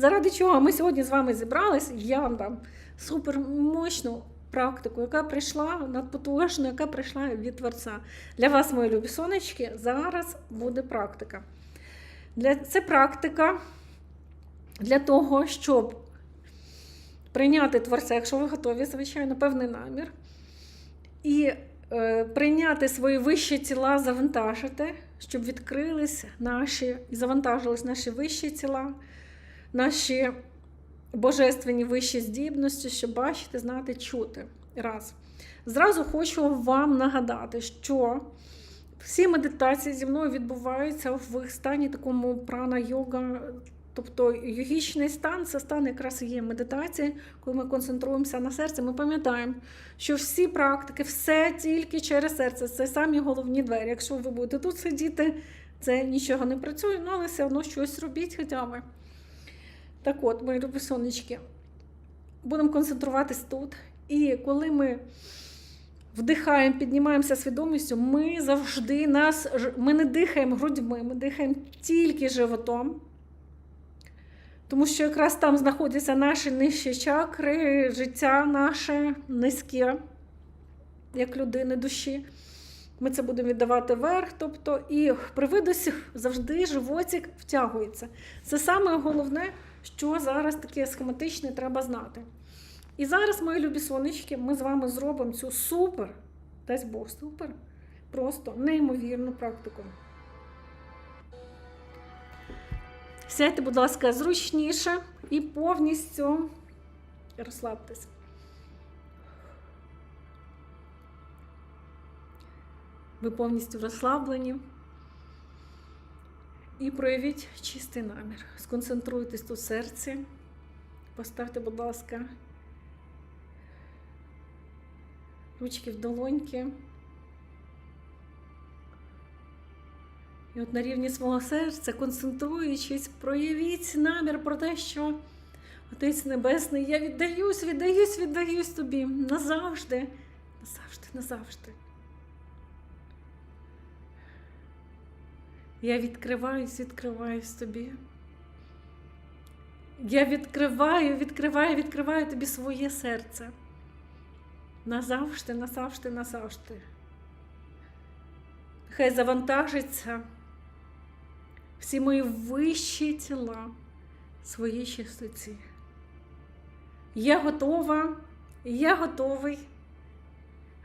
заради чого ми сьогодні з вами зібрались, я вам дам супер мощну практику, яка прийшла надпотужну, яка прийшла від Творця. Для вас, мої любі сонечки, зараз буде практика. Для, це практика для того, щоб прийняти Творця, якщо ви готові, звичайно, певний намір. І е, прийняти свої вищі тіла, завантажити, щоб відкрились наші і завантажились наші вищі тіла, наші божественні вищі здібності, щоб бачити, знати, чути. Раз. Зразу хочу вам нагадати, що всі медитації зі мною відбуваються в стані такому прана йога. Тобто йогічний стан це стан якраз є медитації, коли ми концентруємося на серці. Ми пам'ятаємо, що всі практики, все тільки через серце. Це самі головні двері. Якщо ви будете тут сидіти, це нічого не працює, ну але все одно щось робіть хоча б. Так от, мої любі сонечки, будемо концентруватись тут. І коли ми вдихаємо, піднімаємося свідомістю, ми завжди нас, ми не дихаємо грудьми, ми дихаємо тільки животом. Тому що якраз там знаходяться наші нижчі чакри, життя наше низьке, як людини душі. Ми це будемо віддавати вверх, тобто і при видосі завжди животик втягується. Це саме головне, що зараз таке схематичне треба знати. І зараз, мої любі сонечки, ми з вами зробимо цю супер, дасть Бог, супер, просто неймовірну практику. Сядьте, будь ласка, зручніше і повністю розслабтесь. Ви повністю розслаблені. І проявіть чистий намір. Сконцентруйтесь тут в серці. Поставте, будь ласка, ручки в долоньки. І от на рівні свого серця, концентруючись, проявіть намір про те, що Отець Небесний, я віддаюсь, віддаюсь, віддаюсь тобі назавжди, назавжди, назавжди. Я відкриваюсь, відкриваюсь тобі. Я відкриваю, відкриваю, відкриваю тобі своє серце. Назавжди, назавжди, назавжди. Хай завантажиться всі мої вищі тіла своїй чистоті. Я готова, я готовий.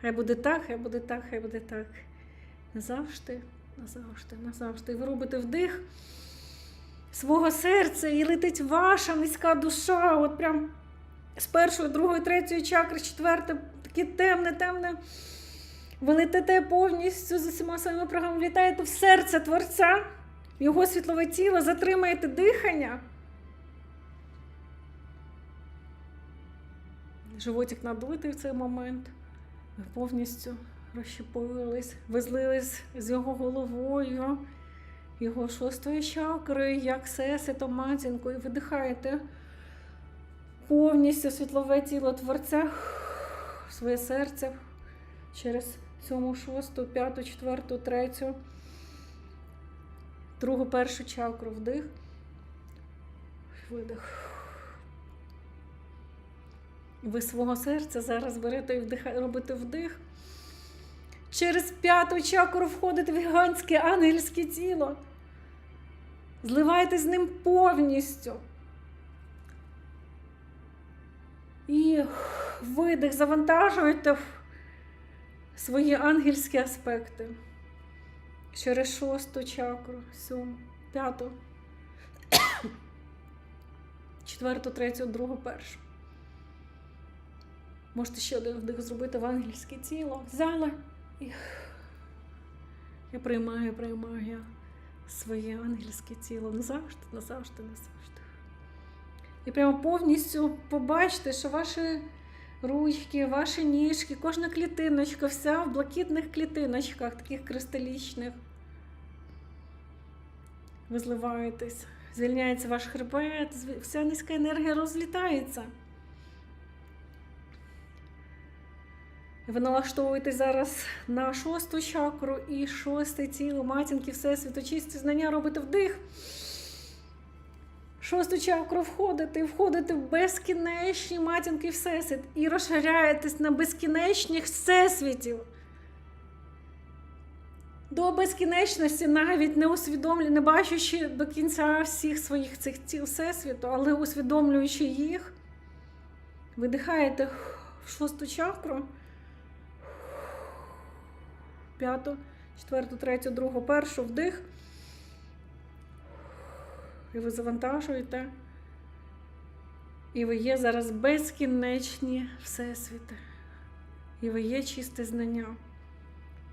Хай буде так, хай буде так, хай буде так. Назавжди, назавжди, назавжди. Ви робите вдих свого серця і летить ваша низька душа. От прям з першої, другої, третьої чакри, четверте, таке темне, темне. Ви летите повністю з усіма своїми програмами, літаєте в серце Творця, його світлове тіло, затримаєте дихання. Животик надутий в цей момент. Повністю розщепились, ви злились з його головою, його шостою чакрою, як сеситом, матінкою. Видихаєте повністю світлове тіло Творця, своє серце через сьому, шосту, п'яту, четверту, третю, другу, першу чакру вдих, видих. Ви свого серця зараз берете і вдиха, робите вдих. Через п'яту чакру входите в гігантське ангельське тіло. Зливаєте з ним повністю. І видих, завантажуєте свої ангельські аспекти. Через шосту чакру, сьому, п'яту, четверту, третю, другу, першу. Можете ще один вдих зробити в ангельське тіло. Взяла я приймаю, приймаю своє ангельське тіло назавжди, назавжди, назавжди. І прямо повністю побачите, що ваші ручки, ваші ніжки, кожна клітиночка, вся в блакитних клітиночках, таких кристалічних. Ви зливаєтесь, звільняється ваш хребет, вся низька енергія розлітається. Ви налаштовуєте зараз на шосту чакру і шосте тіло, матінки, всесвіту, чисті знання, робите вдих. шосту чакру входите, і входите в безкінечні матінки Всесвіт і розширяєтесь на безкінечних всесвітів. До безкінечності навіть не усвідомлюючи, не бачачи до кінця всіх своїх цих ціл всесвіту, але усвідомлюючи їх, видихаєте в шосту чакру, п'яту, четверту, третю, другу, першу вдих. І ви завантажуєте. І ви є зараз безкінечні всесвіти. І ви є чисте знання.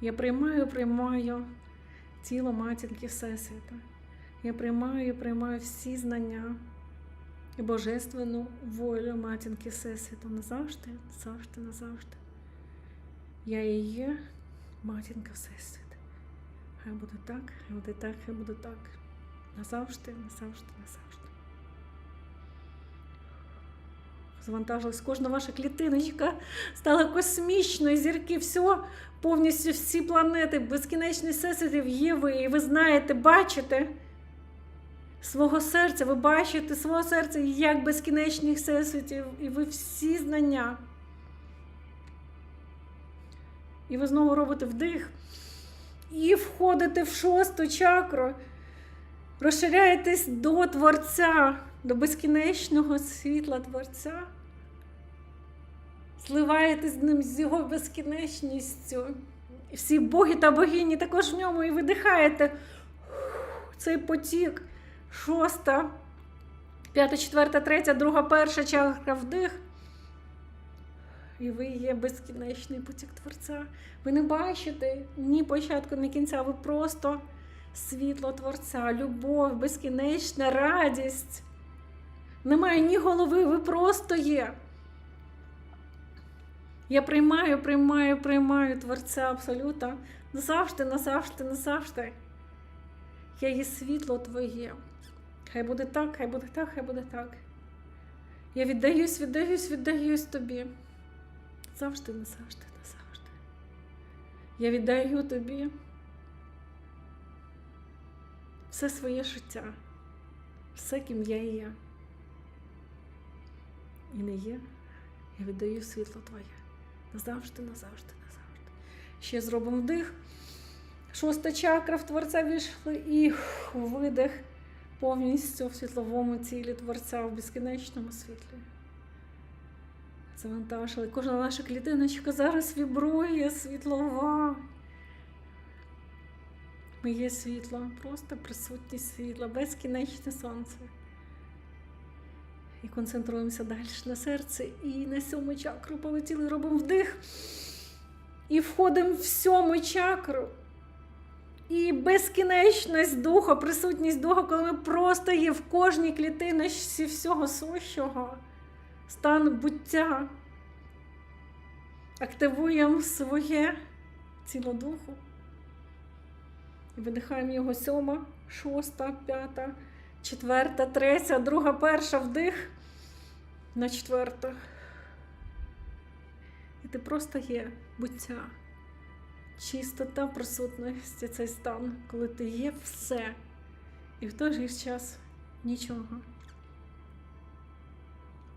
Я приймаю, приймаю тіло матінки Всесвіта. Я приймаю приймаю всі знання і божественну волю матінки Всесвіту назавжди, назавжди, назавжди. Я і є матінка Всесвіта. Хай буде так, хай буде так, хай буде так. Назавжди, назавжди, назавжди. Завантажилась кожна ваша клітиночка, стала космічною, зірки, все, повністю всі планети, безкінечний всесвітів є ви, і ви знаєте, бачите свого серця, ви бачите свого серця як безкінечних всесвітів, і ви всі знання. І ви знову робите вдих і входите в шосту чакру, розширяєтесь до Творця, до безкінечного світла Творця, зливаєтесь з ним з його безкінечністю. І всі боги та богині також в ньому і видихаєте цей потік. Шоста, п'ята, четверта, третя, друга, перша чакра вдих. І ви є безкінечний потік Творця. Ви не бачите ні початку, ні кінця. Ви просто світло Творця, любов, безкінечна радість. Немає ні голови, ви просто є. Я приймаю, приймаю, приймаю Творця абсолютно. Назавжди, назавжди, назавжди. Я є світло Твоє. Хай буде так, хай буде так, хай буде так. Я віддаюсь, віддаюсь, віддаюсь тобі. Завжди, назавжди, назавжди. Я віддаю тобі все своє життя, все, ким я є. І не є. Я віддаю світло Твоє. Назавжди, назавжди, назавжди. Ще зробимо вдих. Шоста чакра в Творця війшли і видих повністю в світловому цілі Творця в безкінечному світлі. Завантажили. Кожна наша клітиночка зараз вібрує світлова. Ми є світло, просто присутність світла, безкінечне сонце. І концентруємося далі на серці. І на сьому чакру полетіли, робимо вдих. І входимо в сьому чакру. І безкінечність духа, присутність духа, коли ми просто є в кожній клітиночці всього сущого, стан буття. Активуємо своє тіло духу. Видихаємо його сьома, шоста, п'ята, четверта, третя, друга, перша вдих на четверта. І ти просто є буття. Чистота присутності цей стан, коли ти є все. І в той же час нічого.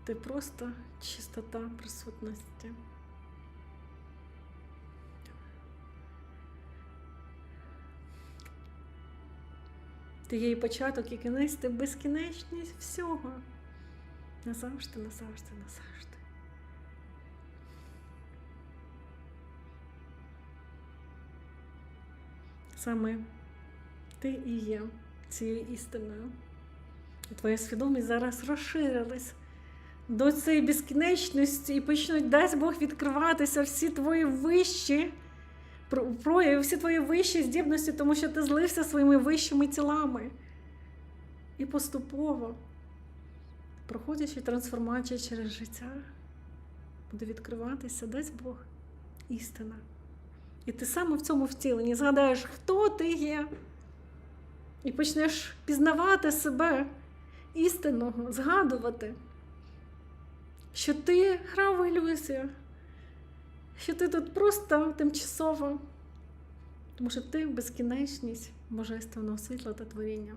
Ти просто чистота присутності. Ти є і початок, і кінець, ти безкінечність всього. Назавжди, назавжди, назавжди. Саме ти і є цією істиною. Твоя свідомість зараз розширилась до цієї безкінечності і почнуть, дасть Бог відкриватися всі твої вищі прояви, всі твої вищі здібності, тому що ти злився своїми вищими тілами. І поступово, проходячи трансформацію через життя, буде відкриватися, дасть Бог істина. І ти саме в цьому втіленні згадаєш, хто ти є, і почнеш пізнавати себе істинного, згадувати, що ти грав в ілюзію, що ти тут просто тимчасово, тому що ти безкінечність божественного світла та творіння.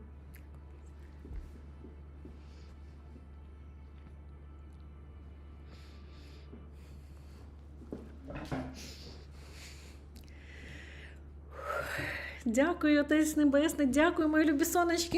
Дякую, Отець Небесний, дякую, мої любі сонечки.